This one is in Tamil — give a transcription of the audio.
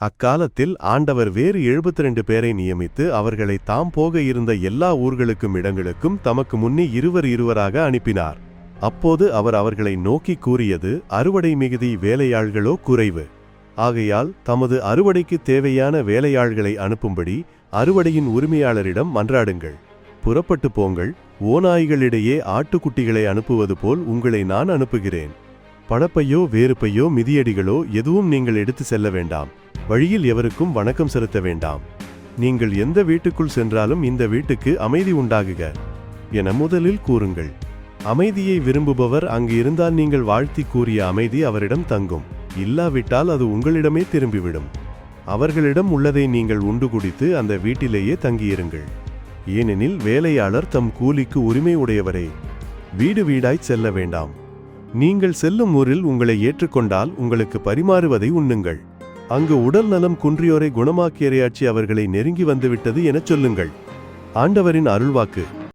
அக்காலத்தில் ஆண்டவர் வேறு 72 பேரை நியமித்து அவர்களை தாம் போக இருந்த எல்லா ஊர்களுக்கும் இடங்களுக்கும் தமக்கு முன்னே இருவர் இருவராக அனுப்பினார். அப்போது அவர் அவர்களை நோக்கி கூறியது அறுவடை மிகுதி வேலையாள்களோ குறைவு. ஆகையால் தமது அறுவடைக்கு தேவையான வேலையாள்களை அனுப்பும்படி அறுவடையின் உரிமையாளரிடம் மன்றாடுங்கள். புறப்பட்டு போங்கள். ஓநாய்களிடையே ஆட்டுக்குட்டிகளை அனுப்புவது போல் உங்களை நான் அனுப்புகிறேன். பணப்பையோ வேறுப்பையோ மிதியடிகளோ எதுவும் நீங்கள் எடுத்து செல்ல வேண்டாம். வழியில் எவருக்கும் வணக்கம் செலுத்த வேண்டாம். நீங்கள் எந்த வீட்டுக்குள் சென்றாலும் இந்த வீட்டுக்கு அமைதி உண்டாகுக என முதலில் கூறுங்கள். அமைதியை விரும்புபவர் அங்கு இருந்தால் நீங்கள் வாழ்த்தி கூறிய அமைதி அவரிடம் தங்கும். இல்லாவிட்டால் அது உங்களிடமே திரும்பிவிடும். அவர்களிடம் உள்ளதை நீங்கள் உண்டு குடித்து அந்த வீட்டிலேயே தங்கியிருங்கள். ஏனெனில் வேலையாளர் தம் கூலிக்கு உரிமை உடையவரே. வீடு வீடாய்ச் செல்ல வேண்டாம். நீங்கள் செல்லும் ஊரில் உங்களை ஏற்றுக்கொண்டால் உங்களுக்கு பரிமாறுவதை உண்ணுங்கள். அங்கு உடல் நலம் குன்றியோரை குணமாக்கியரையாட்சி அவர்களை நெருங்கி வந்துவிட்டது எனச் சொல்லுங்கள். ஆண்டவரின் அருள்வாக்கு.